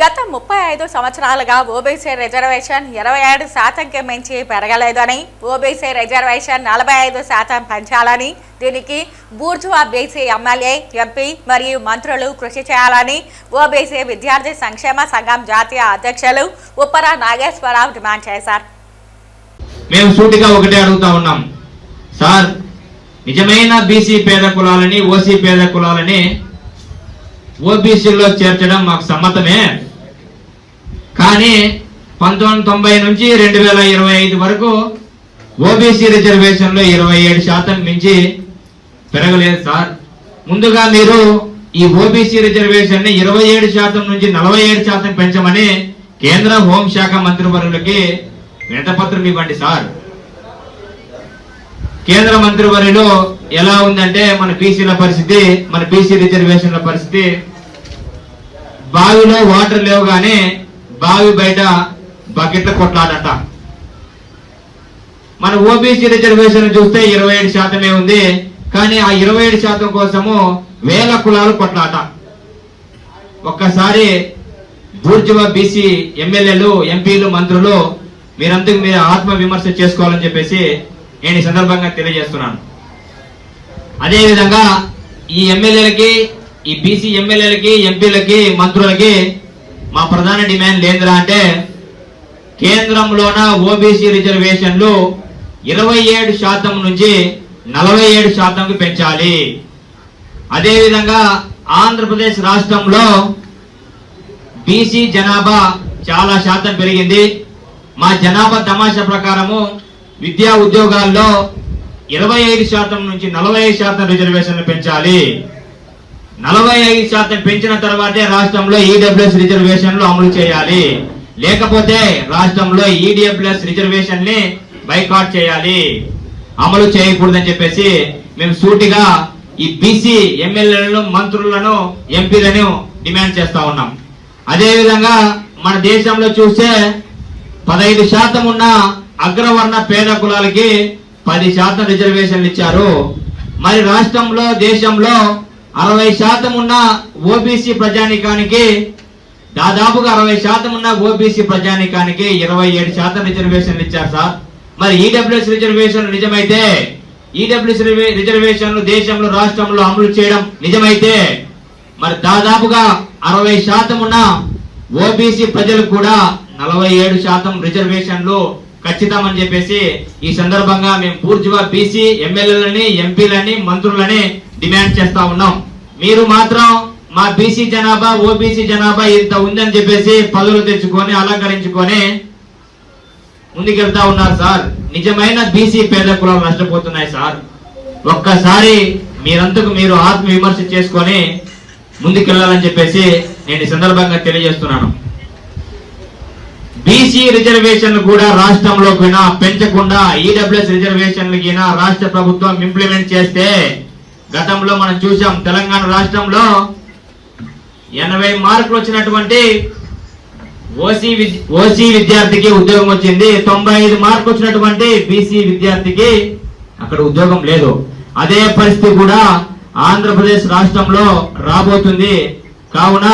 గత ముప్పై ఐదు సంవత్సరాలుగా ఓబీసీ రిజర్వేషన్ ఇరవై ఏడు శాతంకి మించి పెరగలేదని ఓబీసీ రిజర్వేషన్ నలభై ఐదు శాతం పెంచాలని దీనికి బూర్జువా బీసీ ఎమ్మెల్యే ఎంపీ మరియు మంత్రులు కృషి చేయాలని ఓబీసీ విద్యార్థి సంక్షేమ సంఘం జాతీయ అధ్యక్షులు ఉప్పర నాగేశ్వరరావు డిమాండ్ చేశారు. మేము సూటిగా ఒకటే అడుగుతా ఉన్నాం. సార్ నిజమైన బీసీ పేద కులాలని ఓసీ పేద కులాలని ఓబీసీలో చేర్చడం మాకు సమ్మతమే? కానీ పంతొమ్మిది తొంభై నుంచి రెండు వేల ఇరవై ఐదు వరకు ఓబీసీ రిజర్వేషన్లో ఇరవై ఏడు శాతం మించి పెరగలేదు సార్. ముందుగా మీరు ఈ ఓబీసీ రిజర్వేషన్ని ఇరవై ఏడు శాతం నుంచి నలభై ఏడు శాతం పెంచమని కేంద్ర హోంశాఖ మంత్రివర్యులకి వినతపత్రం ఇవ్వండి సార్. కేంద్ర మంత్రివర్యులు ఎలా ఉందంటే మన బీసీల పరిస్థితి మన బీసీ రిజర్వేషన్ల పరిస్థితి. బావిలో వాటర్ లేవు కానీ బావి బయట బకెట్ల కొట్లాడట. మన ఓబీసీ రిజర్వేషన్ చూస్తే ఇరవై ఏడు శాతమే ఉంది. కానీ ఆ ఇరవై ఏడు శాతం కోసము వేల కులాలు కొట్లాట. ఒక్కసారి బూర్జువ బీసీ ఎమ్మెల్యేలు ఎంపీలు మంత్రులు మీరంతకు మీరు ఆత్మ విమర్శ చేసుకోవాలని చెప్పేసి నేను ఈ సందర్భంగా తెలియజేస్తున్నాను. అదేవిధంగా ఈ ఎమ్మెల్యేలకి ఈ బీసీ ఎమ్మెల్యేలకి ఎంపీలకి మంత్రులకి మా ప్రధాన డిమాండ్ ఏంద్రా అంటే కేంద్రంలోన ఓబీసీ రిజర్వేషన్లు ఇరవై ఏడు శాతం నుంచి నలభై ఏడు శాతంకి పెంచాలి. అదేవిధంగా ఆంధ్రప్రదేశ్ రాష్ట్రంలో బీసీ జనాభా చాలా శాతం పెరిగింది. మా జనాభా తమాషా ప్రకారము విద్యా ఉద్యోగాల్లో ఇరవై ఐదు శాతం నుంచి నలభై ఐదు శాతం రిజర్వేషన్లు పెంచాలి. నలభై ఐదు శాతం పెంచిన తర్వాతే రాష్ట్రంలో ఈడబ్ల్యూఎస్ రిజర్వేషన్లు అమలు చేయాలి. లేకపోతే రాష్ట్రంలో ఈడబ్ల్యూఎస్ రిజర్వేషన్ని బైకాట్ చేయాలి. అమలు చేయకూడదని చెప్పేసి మేము సూటిగా ఈ బీసీ ఎమ్మెల్యేలను మంత్రులను ఎంపీలను డిమాండ్ చేస్తా ఉన్నాం. అదేవిధంగా మన దేశంలో చూస్తే పదహైదు శాతం ఉన్న అగ్రవర్ణ పేద కులాలకి పది శాతం రిజర్వేషన్లు ఇచ్చారు. మరి రాష్ట్రంలో దేశంలో అరవై శాతం ఉన్న ఓబీసీ ప్రజానికానికి దాదాపుగా అరవై శాతం ఉన్న ఓబీసీ ప్రజానికానికి ఇరవై ఏడు శాతం రిజర్వేషన్లు ఇచ్చారు సార్. మరి ఈడబ్ల్యూఎస్ రిజర్వేషన్ నిజమైతే ఈడబ్ల్యూఎస్ రిజర్వేషన్లు దేశంలో రాష్ట్రంలో అమలు చేయడం నిజమైతే మరి దాదాపుగా అరవై శాతం ఉన్న ఓబీసీ ప్రజలు కూడా నలభై ఏడు శాతం రిజర్వేషన్లు ఖచ్చితమని చెప్పేసి ఈ సందర్భంగా మేము పూర్తిగా బీసీ ఎమ్మెల్యేలని ఎంపీలని మంత్రులని డిమాండ్ చేస్తా ఉన్నాం. మీరు మాత్రం మా బీసీ జనాభా ఓబీసీ జనాభా ఇంత ఉందని చెప్పేసి పదవులు తెచ్చుకొని అలంకరించుకొని ముందుకెళ్తా ఉన్నారు సార్. నిజమైన బీసీ పేద కులాలు నష్టపోతున్నాయి సార్. ఒక్కసారి మీరంతకు మీరు ఆత్మవిమర్శ చేసుకొని ముందుకెళ్ళాలని చెప్పేసి నేను ఈ సందర్భంగా తెలియజేస్తున్నాను. బీసీ రిజర్వేషన్లు కూడా రాష్ట్రంలో పెంచకుండా ఈడబ్ల్యూఎస్ రిజర్వేషన్లకి రాష్ట్ర ప్రభుత్వం ఇంప్లిమెంట్ చేస్తే గతంలో మనం చూసాం తెలంగాణ రాష్ట్రంలో ఎనభై మార్కులు వచ్చినటువంటి ఓసీ ఓసీ విద్యార్థికి ఉద్యోగం వచ్చింది. తొంభై ఐదు మార్కులు వచ్చినటువంటి బీసీ విద్యార్థికి అక్కడ ఉద్యోగం లేదు. అదే పరిస్థితి కూడా ఆంధ్రప్రదేశ్ రాష్ట్రంలో రాబోతుంది. కావున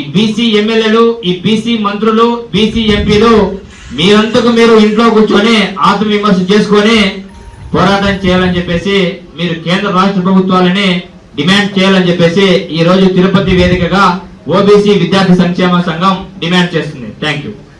ఈ బీసీ ఎమ్మెల్యేలు ఈ బీసీ మంత్రులు బీసీ ఎంపీలు మీరంతకు మీరు ఇంట్లో కూర్చొని ఆత్మవిమర్శ చేసుకొని పోరాటం చేయాలని చెప్పేసి మీరు కేంద్ర రాష్ట్ర ప్రభుత్వాలని డిమాండ్ చేయాలని చెప్పేసి ఈ రోజు తిరుపతి వేదికగా ఓబీసీ విద్యార్థి సంక్షేమ సంఘం డిమాండ్ చేస్తుంది. Thank you